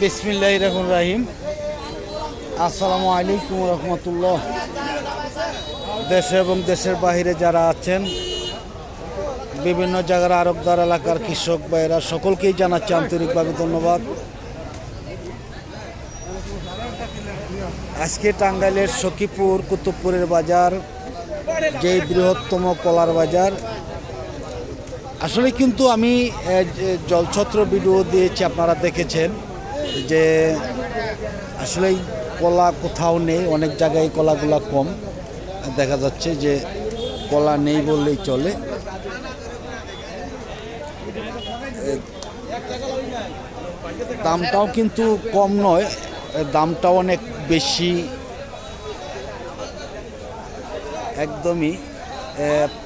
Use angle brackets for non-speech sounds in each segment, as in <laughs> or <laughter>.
বিসমিল্লাহ রহমান রাহিম। আসসালামু আলাইকুম রহমতুল্লাহ। দেশে এবং দেশের বাইরে যারা আছেন, বিভিন্ন জায়গার আরবদার এলাকার কৃষক ভাইয়েরা, সকলকেই জানাচ্ছি আন্তরিকভাবে ধন্যবাদ। আজকে টাঙ্গাইলের সখীপুর, কুতুবপুরের বাজার, যেই বৃহত্তম কলার বাজার আসলে কিন্তু আমি জলছত্র ভিডিও দিয়েছি, আপনারা দেখেছেন যে আসলে কলা কোথাও নেই, অনেক জায়গায় কলাগুলা কম। দেখা যাচ্ছে যে কলা নেই বললেই চলে। দামটাও কিন্তু কম নয় দামটাও অনেক বেশি। একদমই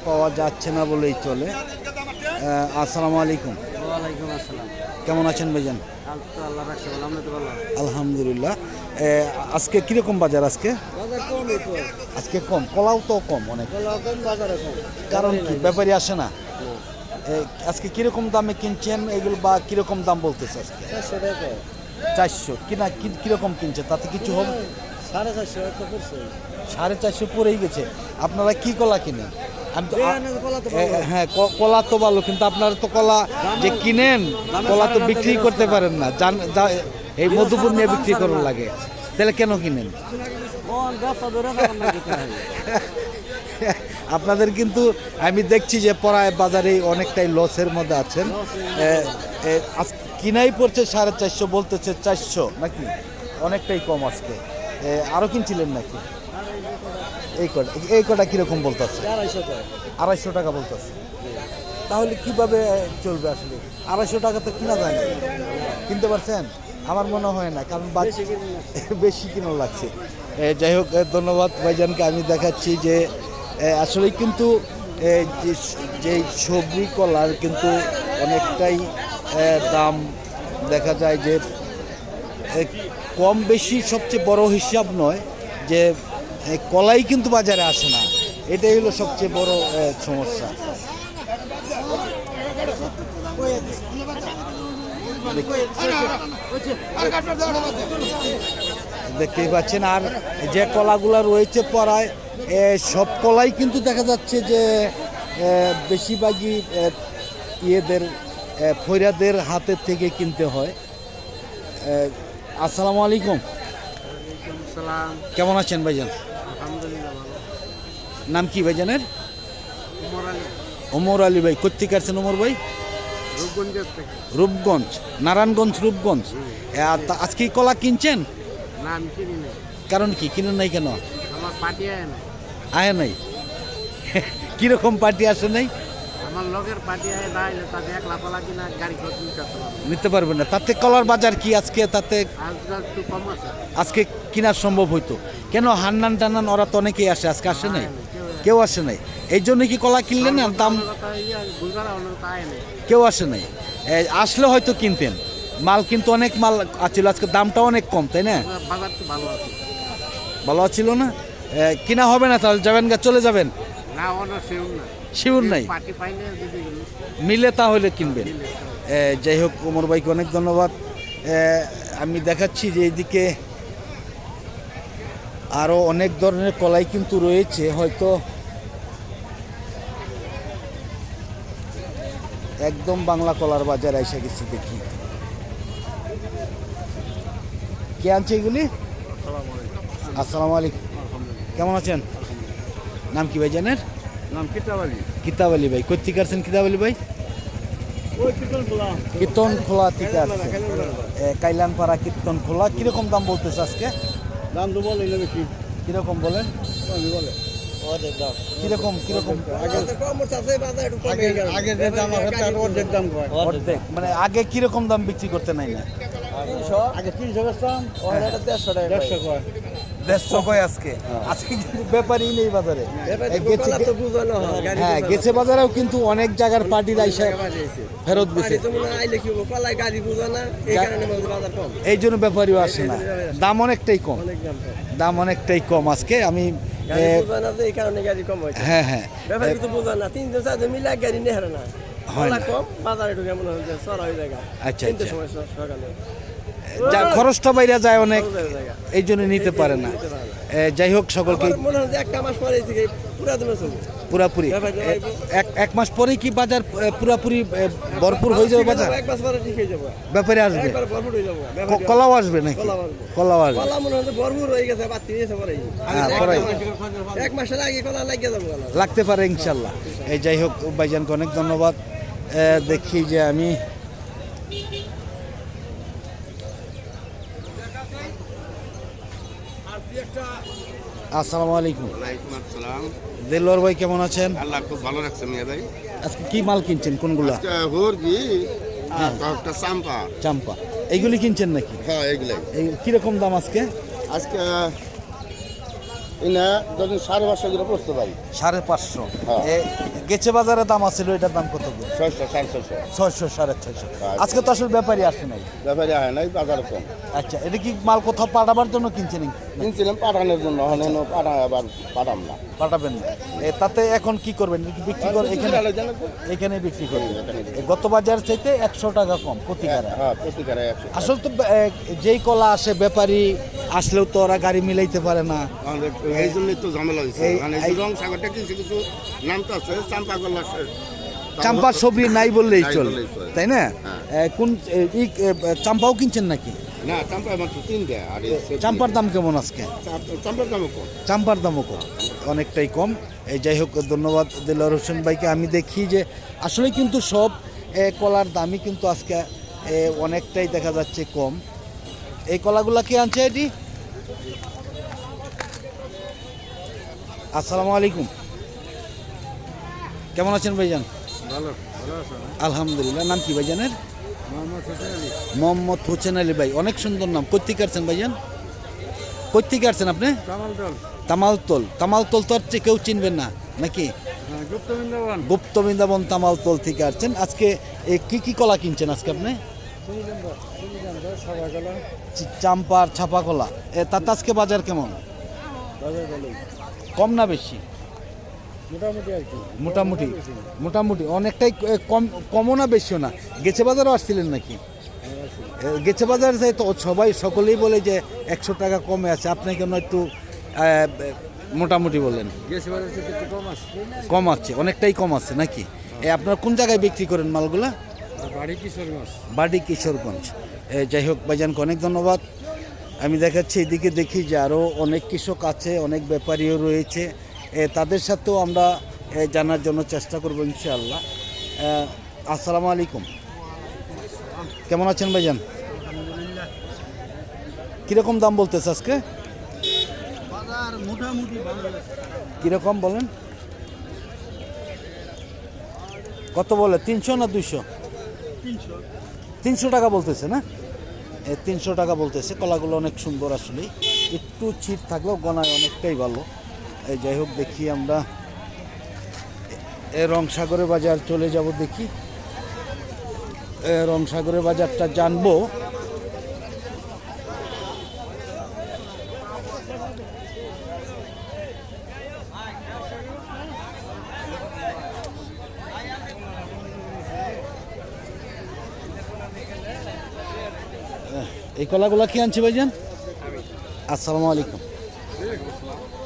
পাওয়া যাচ্ছে না বলেই চলে। আসসালামু আলাইকুম। ওয়ালাইকুম আসসালাম। কেমন আছেন ভাইজান? আলহামদুলিল্লাহ আজকে কীরকম বাজার আজকে? আজকে কম। কলাও তো কম অনেক। কারণ কি ব্যাপারী আসে না? আজকে কীরকম দামে কিনছেন? এগুলো বা কীরকম দাম বলতেছে আজকে? চারশো কিনা কীরকম কিনছে তাতে কিছু হবে? সাড়ে চারশো সাড়ে চারশো পরেই গেছে। আপনারা কি কলা কিনেন? আমি তো হ্যাঁ কলা তো ভালো কিন্তু আপনারা তো কলা যে কিনেন কলা তো বিক্রি করতে পারেন না। জান এই মধুপুর নিয়ে বিক্রি করার লাগে। তাহলে কেন কিনেন? <laughs> আপনাদের কিন্তু আমি দেখছি যে পড়ায় বাজারে অনেকটাই লসের মধ্যে আছেন। কিনাই পড়ছে সাড়ে চারশো বলতেছে চারশো নাকি? অনেকটাই কম আজকে। আরও কিনছিলেন নাকি? এই কটা এই কটা কীরকম বলতেছে? আড়াইশো টাকা। আড়াইশো টাকা বলতেছে। তাহলে কীভাবে চলবে আসলে? আড়াইশো টাকা তো কিনা যায় না। কিনতে পারছেন? আমার মনে হয় না কারণ বেশি কিনো লাগছে। যাই হোক ধন্যবাদ ভাইজানকে আমি দেখাচ্ছি যে আসলে কিন্তু যে সবজি কলার কিন্তু অনেকটাই দাম দেখা যায় যে কম বেশি সবচেয়ে বড় হিসাব নয় যে কলাই কিন্তু বাজারে আসে না। এটাই হলো সবচেয়ে বড় সমস্যা। দেখতেই পাচ্ছেন আর যে কলাগুলো রয়েছে পড়ায় সব কলাই কিন্তু দেখা যাচ্ছে যে বেশিরভাগই ইয়েদের ফৈরাদের হাতের থেকে কিনতে হয়। আসসালামু আলাইকুম। কেমন আছেন ভাইজান? নাম কি ভাইজানের? উমর আলী। ওমর আলী ভাই কোথেকে আসছেন ওমর ভাই? রূপগঞ্জ নারায়ণগঞ্জ রূপগঞ্জ। আজকে কলা কিনছেন? কারণ কি কিনেন নাই কেন? পার্টি আয় নাই। কীরকম পার্টি আসে নাই? আমার লগের পার্টি আয় না এলে তাতে কলা কিনা গাড়ি নিতে পারব পারবেন না। তাতে কলার বাজার কি আজকে? তাতে আজকে কিনা সম্ভব হইতো। কেন হান্নান টান্নান ওরা তো অনেকেই আসে আজকে আসে নাই? কেউ আসে নাই। এই জন্য কি কলা কিনলেন আর দাম না কেউ আসে নাই। আসলে হয়তো কিনতেন। মাল কিন্তু অনেক মাল আছিল। আজকে দামটা অনেক কম তাই না? ভালো আছে ভালো ছিল না কিনা হবে না তাহলে যাবেন গা চলে যাবেন। না সেও নাই। মিলে তাহলে কিনবেন। যাই হোক ওমর ভাইকে অনেক ধন্যবাদ। আমি দেখাচ্ছি যে এইদিকে আরও অনেক ধরনের কলাই কিন্তু রয়েছে। হয়তো একদম বাংলা কলার বাজার এসে গেছি দেখি। কে আনছে এগুলি? আসসালামু আলাইকুম। কেমন আছেন? নাম কি ভাই জানেন নাম কিতাবালি। কিতাব আলী ভাই। কোথেকে আসছেন কিতাব আলী ভাই কীর্তন খোলা থেকে আসছে কাইলানপাড়া কীর্তন খোলা কীরকম দাম বলতেছে আজকে? দাম তো বলে কীরকম বলেন? বলে। কীরকম কীরকম? আগে যে দাম অর্ধেক দাম অর্ধেক। মানে আগে কীরকম দাম বিক্রি করতে নাই না? আগে তিনশো বেচতাম দেড়শো টাকা দেড়শো কয়। দেড়শো কয় আজকে? আজকে কিন্তু ব্যাপারই নেই বাজারে। হ্যাঁ গেছে বাজারেও কিন্তু অনেক জায়গার পার্টির আইসা ফেরত এই জন্য ব্যাপারীও আসে না। দাম অনেকটাই কম। দাম অনেকটাই কম আজকে। আমি হ্যাঁ হ্যাঁ। হয় কলা না। কম বাজারে ঢুকে মনে হচ্ছে চড়া হয়ে জায়গা আচ্ছা, আচ্ছা। সকালে। যা খরচটা বাইরে যায় অনেক এই জন্য নিতে পারে না। যাই হোক সকলকে পুরাপুরি। এক মাস পরেই কি বাজার পুরাপুরি ভরপুর হয়ে যাবে বাজার? ব্যাপারে আসবে। কলাও আসবে নাকি? কলাও আসবে। লাগতে পারে ইনশাল্লাহ। এই যাই হোক ভাইজানকে অনেক ধন্যবাদ। দেখি যে আমি আসসালামু আলাইকুম। ওয়ালাইকুম আসসালাম। দেলোয়ার ভাই কেমন আছেন? আল্লাহ খুব ভালো রাখছে মিয়া ভাই। আজকে কি মাল কিনছেন? কোনগুলা? হুরগি কয়েকটা চাম্পা। চাম্পা। এইগুলি কিনছেন নাকি? হ্যাঁ এগুলাই এই কীরকম দাম আজকে? আজকে ইনা ধরুন সাড়ে পাঁচশো করে পড়তে পারি সাড়ে পাঁচশো। হ্যাঁ। গেছে বাজারে দাম এটার দাম কত ছয়শো সাড়ে ছয়শো। ছয়শো সাড়ে ছয়শো। আচ্ছা। আজকে তো আসলে ব্যাপারই আসে নাই। ব্যাপারে হয় নাই বাজার কম। আচ্ছা এটা কি মাল কোথাও পাঠাবার জন্য কিনছেন? কিনছিলাম পাঠানোর জন্য পাঠা আবার পাঠাম না। পাঠাবেন না। তাতে এখন কি করবেন? বিক্রি করে এখানে এখানে বিক্রি করবেন গত বাজার চাইতে একশো টাকা কম প্রতিকারে হ্যাঁ আসলে তো যেই কলা আসে ব্যাপারী আসলেও তো ওরা গাড়ি মিলাইতে পারে না। এই জন্যই তো ঝামেলা হয়েছে। মানে রং সাগরটা কিছু কিছু নাম তো আছে চাম্পা গল্লা চাম্পা সবরি নাই বললেই চলে। তাই না? হ্যাঁ। কোন চাম্পাও কিনছেন নাকি? না চাম্পা মাত্র তিনটে আর চাম্পার দাম কেমন আজকে? চাম্পার দামও কম। চাম্পার দামও কম অনেকটাই কম। এই যাই হোক ধন্যবাদ দিলার হোসেন ভাইকে। আমি দেখি যে আসলে কিন্তু সব কলার দামই কিন্তু আজকে অনেকটাই দেখা যাচ্ছে কম। এই কলাগুলা কি আনছে এটি? আসসালামু আলাইকুম। কেমন আছেন ভাইজান? ভালো ভালো আলহামদুলিল্লাহ। নাম কি ভাইজানের? মোহাম্মদ হোসেন আলী। ভাই অনেক সুন্দর নাম। কোথেকে আসছেন ভাইজান? কোথেকে আসছেন আপনি? তামালতল। তামালতল তো আর কেউ চিনবেন না নাকি? হ্যাঁ গুপ্ত বৃন্দাবন। তামালতল থেকে আসছেন। আজকে কি কি কলা কিনছেন আজকে আপনি? চাম্পার ছাপা কলা এ তাতে আজকে বাজার কেমন? কম না বেশি? মোটামুটি আর কি। মোটামুটি। মোটামুটি। অনেকটাই কম কমও না বেশিও না। গেছে বাজারও আসছিলেন নাকি? গেছে বাজার যাই তো সবাই সকলেই বলে যে একশো টাকা কমে আছে। আপনি কেন একটু মোটামুটি বললেন কম আছে। অনেকটাই কম আছে নাকি? এ আপনার কোন জায়গায় বিক্রি করেন মালগুলা? বাড়ি কিশোরগঞ্জ। এ, যাই হোক ভাইজানকে অনেক ধন্যবাদ। আমি দেখাচ্ছি এদিকে দেখি যে আরও অনেক কৃষক আছে অনেক ব্যাপারীও রয়েছে। তাদের সাথেও আমরা এ, জানার জন্য চেষ্টা করব ইনশাআল্লাহ। আসসালামু আলাইকুম। কেমন আছেন ভাইজান? কীরকম দাম বলতেছে আজকে? বাজার মোটামুটি ভালো কীরকম বলেন? কত বলে তিনশো না দুইশো? তিনশো। টাকা বলতেছে, না? তিনশো টাকা বলতেছে, কলাগুলো অনেক সুন্দর আসলে একটু ছিট থাকলেও গনায় অনেকটাই ভালো। এই যাই হোক, দেখি আমরা রংসাগরের বাজার চলে যাব দেখি। রংসাগরের বাজারটা জানব। এই কলাগুলা কি আনছি ভাইজান? আসসালামু আলাইকুম।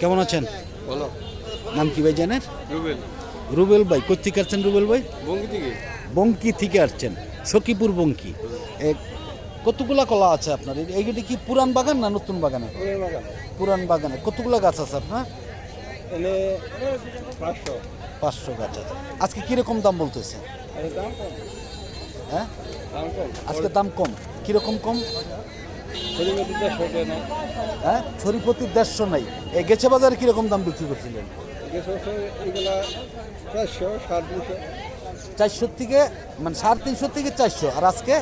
কেমন আছেন? বলো নাম কি ভাইজানের? রুবেল। রুবেল ভাই কোথেকে আসছেন রুবেল ভাই? বঙ্গি থেকে। বঙ্কি থেকে আসছেন সখীপুর বঙ্কি। এ, কতগুলা কলা আছে আপনার? এই- এইগুলি কি পুরান বাগান না নতুন বাগানে? পুরান বাগানে। কতগুলা গাছ আছে আপনার? পাঁচশো। পাঁচশো গাছ আছে। আজকে কীরকম দাম বলতেছে? হ্যাঁ? আজকে দাম কম। কীরকম কম? হ্যাঁ? ছড়িপতি দেড়শো নাই। এ গেছে বাজারে কীরকম দাম বিক্রি করছিলেন? দেড়শো চারশো সাড়ে তিনশো চারশো থেকে মানে সাড়ে তিনশো থেকে চারশো। আর আজকে?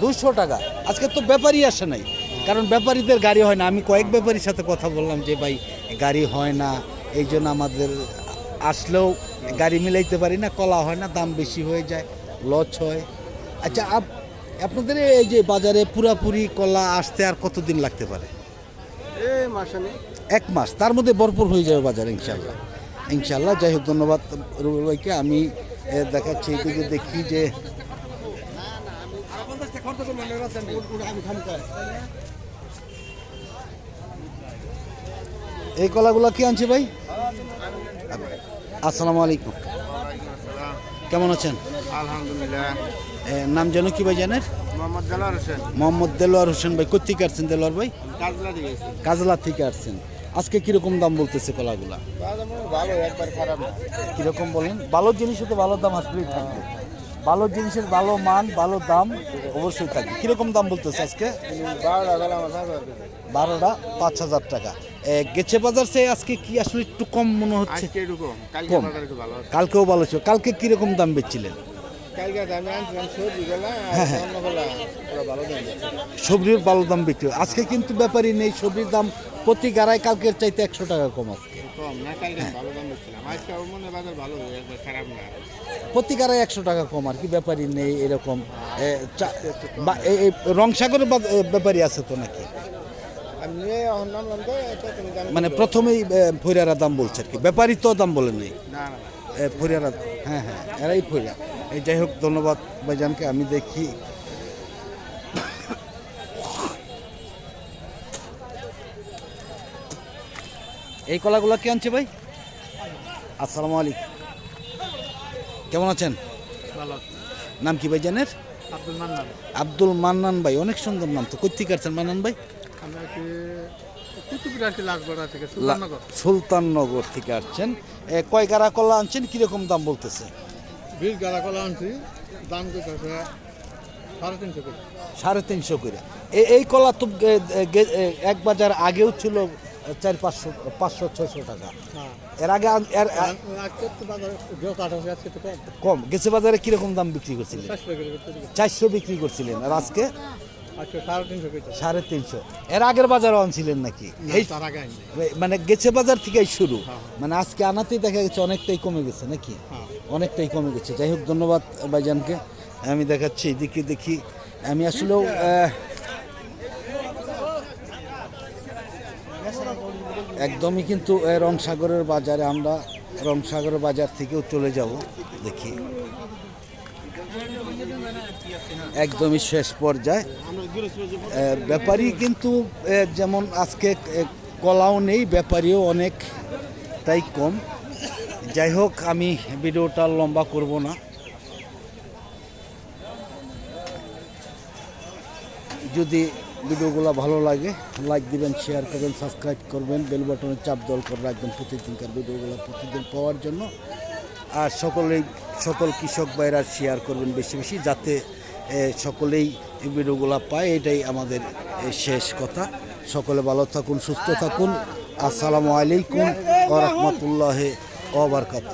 দুশো টাকা। আজকে তো ব্যাপারই আসে নাই। কারণ ব্যাপারীদের গাড়ি হয় না। আমি কয়েক ব্যাপারীর সাথে কথা বললাম যে, ভাই, গাড়ি হয় না। এই জন্য আমাদের আসলেও গাড়ি মিলাইতে পারি না। কলা হয় না, দাম বেশি হয়ে যায়, লস হয়। আচ্ছা আপ- আপনাদের এই যে বাজারে পুরাপুরি কলা আসতে আর কতদিন লাগতে পারে? এক মাস তার মধ্যে ভরপুর হয়ে যাবে বাজার ইনশাল্লাহ ইনশাল্লাহ যাই হোক ধন্যবাদ রুবেল ভাইকে। আমি দেখাচ্ছি এদিকে দেখি যে এই কলাগুলো কি আনছে ভাই? আসসালামু আলাইকুম। কেমন আছেন? আলহামদুলিল্লাহ। নাম যেন কি ভাই জানেন মোহাম্মদ জালাল হোসেন। মোহাম্মদ দেলোয়ার হোসেন ভাই কোথেকে আসছেন দেলোয়ার ভাই? কাজলা দিয়েছি কাজলা থেকে আসছেন। আজকে কীরকম দাম বলতেছে কলাগুলা? ভালো একবার খারাপ না কীরকম বলেন? ভালো জিনিসে তো ভালো দাম আসলেই থাকবে। ভালো জিনিসের ভালো মান ভালো দাম অবশ্যই থাকবে। কীরকম দাম বলতেছে আজকে? বারোটা পাঁচ হাজার টাকা। গেছে বাজার সে আজকে কি আসলে একটু কম মনে হচ্ছে? আজকে এরকম কালকে কম। বাজার একটু ভালো আছে কালকেও ভালো ছিল। কালকে কীরকম দাম বেচছিলেন? কালকে আমি আনছিলাম সবজি গেলা অন্য বেলা ওরা ভালো দাম সবজির ভালো দাম বিক্রি হয়। আজকে কিন্তু ব্যাপারই নেই সবজির দাম প্রতি গাড়ায় কালকের চাইতে একশো টাকা কম আজকে। কম না কালকে ভালো দাম দিচ্ছিলাম আজকে আমার মনে হয় বাজার ভালো হয়ে একবার খারাপ না। প্রতি গাড়ায় একশো টাকা কম আর কি ব্যাপারই নেই এরকম। এ, চা- বা- এ- এ, রংসাগরের বা- এ, ব্যাপারই আছে তো নাকি? মানে প্রথমেই ফরিয়ারা দাম বলছে আর কি। ব্যাপারই তো দাম বলে নেই এ, হ্যাঁ হ্যাঁ এরাই ফরিয়া এই যাই হোক ধন্যবাদ ভাইজানকে আমি দেখি। এই কলাগুলো কে আনছে ভাই? আসসালামু আলাইকুম। কেমন আছেন? ভালো নাম কি ভাই জানের আব্দুল মান্নান। আব্দুল মান্নান ভাই অনেক সুন্দর নাম তো। কোথেকে আসছেন মান্নান ভাই? সুলতাননগর থেকে আসছেন কয় গাড়া কলা আনছেন? কীরকম দাম বলতেছে? বিশ গাড়া কলা আনছি দাম সাড়ে তিনশো করে। এই কলা তো এক বাজার আগেও ছিল চার পাঁচশো পাঁচশো ছয়শো টাকা। হ্যাঁ। এর আগে এর কম। গেছে বাজারে কীরকম দাম বিক্রি করছিলেন? চারশো বিক্রি করছিলেন। আর আজকে? সাড়ে তিনশো করে সাড়ে তিনশো। এর আগের বাজারও আনছিলেন নাকি? এই মানে গেছে বাজার থেকেই শুরু। মানে আজকে আনাতেই দেখা গেছে অনেকটাই কমে গেছে নাকি? হ্যাঁ। অনেকটাই কমে গেছে। যাই হোক ধন্যবাদ ভাইজানকে। আমি দেখাচ্ছি এদিকে দেখি। আমি আসলেও একদমই কিন্তু রংসাগরের বাজারে আমরা রংসাগরের বাজার থেকেও চলে যাব। দেখি। একদমই শেষ পর্যায়ে। ব্যাপারী কিন্তু যেমন আজকে কলাও নেই, ব্যাপারীও অনেক, তাই কম। যাই হোক, আমি ভিডিওটা লম্বা করব না। যদি ভিডিওগুলো ভালো লাগে লাইক দিবেন শেয়ার করবেন সাবস্ক্রাইব করবেন বেল বাটনে চাপ দল করে রাখবেন প্রতিদিনকার ভিডিওগুলো প্রতিদিন পাওয়ার জন্য। আর সকলেই, সকল কৃষক ভাইরা শেয়ার করবেন বেশি বেশি, যাতে সকলেই ভিডিওগুলো পায়, এটাই আমাদের শেষ কথা। সকলে ভালো থাকুন, সুস্থ থাকুন। আসসালামু আলাইকুম ও রহমতুল্লাহ ওবরকাত